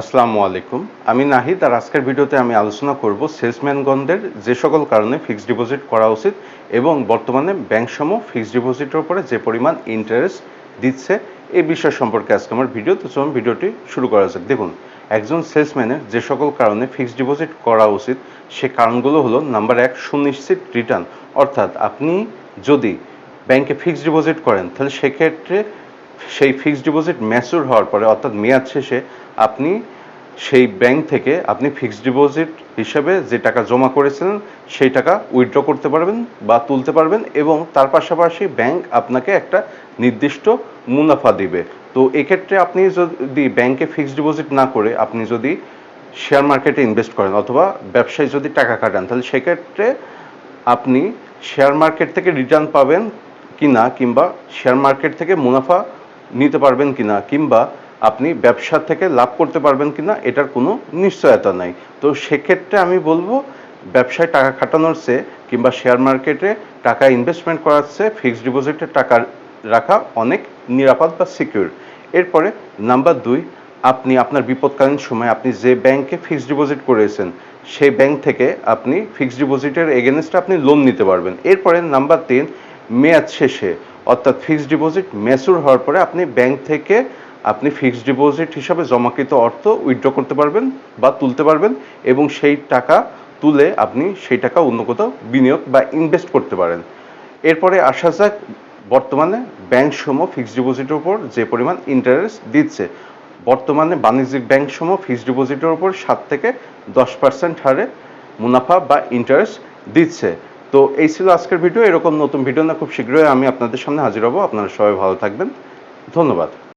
আসসালামু আলাইকুম। আমি নাহিদ আর আজকের ভিডিওতে আমি আলোচনা করব সেলসম্যানগণদের যে সকল কারণে ফিক্সড ডিপোজিট করা উচিত এবং বর্তমানে ব্যাংকসমূহ ফিক্সড ডিপোজিটের উপরে যে পরিমাণ ইন্টারেস্ট দিচ্ছে এই বিষয় সম্পর্কে আজকে আমার ভিডিও। তো চলুন ভিডিওটি শুরু করা যাক। দেখুন, একজন সেলসম্যানের যে সকল কারণে ফিক্সড ডিপোজিট করা উচিত সে কারণগুলো হলো, নাম্বার এক, সুনিশ্চিত রিটার্ন। অর্থাৎ আপনি যদি ব্যাংকে ফিক্সড ডিপোজিট করেন, তাহলে সেক্ষেত্রে সেই ফিক্সড ডিপোজিট ম্যাচুর হওয়ার পরে, অর্থাৎ মেয়াদ শেষে, আপনি সেই ব্যাংক থেকে আপনি ফিক্সড ডিপোজিট হিসেবে যে টাকা জমা করেছিলেন, সেই টাকা উইথড্র করতে পারবেন বা তুলতে পারবেন এবং তার পাশাপাশি ব্যাংক আপনাকে একটা নির্দিষ্ট মুনাফা দিবে। তো এক্ষেত্রে আপনি যদি ব্যাংকে ফিক্সড ডিপোজিট না করে, আপনি যদি শেয়ার মার্কেটে ইনভেস্ট করেন অথবা ব্যবসায় যদি টাকা কাটান তাহলে সেক্ষেত্রে আপনি শেয়ার মার্কেট থেকে রিটার্ন পাবেন কিনা কিংবা শেয়ার মার্কেট থেকে মুনাফা নিতে পারবেন কিনা, কিংবা আপনি ব্যবসা থেকে লাভ করতে পারবেন কিনা, এটার কোনো নিশ্চয়তা নাই। তো সেক্ষেত্রে আমি বলব, ব্যবসায় টাকা খাটানোর চেয়ে, কিংবা শেয়ার মার্কেটে টাকা ইনভেস্টমেন্ট করার চেয়ে ফিক্সড ডিপোজিটে টাকা রাখা অনেক নিরাপদ বা সিকিউর এরপরে নাম্বার দুই, আপনি আপনার বিপদকালীন সময় আপনি যে ব্যাংকে ফিক্সড ডিপোজিট করেছেন, সেই ব্যাংক থেকে আপনি ফিক্সড ডিপোজিটের এগেনস্টে আপনি লোন নিতে পারবেন। এরপরে নাম্বার তিন, মেয়াদ শেষে অর্থাৎ ফিক্সড ডিপোজিট ম্যাচুর হওয়ার পরে আপনি ব্যাংক থেকে আপনি ফিক্সড ডিপোজিট হিসাবে জমাকৃত অর্থ উইথড্র করতে পারবেন বা তুলতে পারবেন এবং সেই টাকা তুলে আপনি সেই টাকা অন্য কোথাও বিনিয়োগ বা ইনভেস্ট করতে পারেন। এরপরে আসা যাক বর্তমানে ব্যাংকসমূহ ফিক্সড ডিপোজিটের উপর যে পরিমাণ ইন্টারেস্ট দিচ্ছে। বর্তমানে বাণিজ্যিক ব্যাংকসমূহ ফিক্সড ডিপোজিটের উপর সাত থেকে দশ পার্সেন্ট হারে মুনাফা বা ইন্টারেস্ট দিচ্ছে। তো এই ছিল আজকের ভিডিও, এরকম নতুন ভিডিও না, খুব শীঘ্রই আমি আপনাদের সামনে হাজির হব। আপনারা সবাই ভালো থাকবেন। ধন্যবাদ।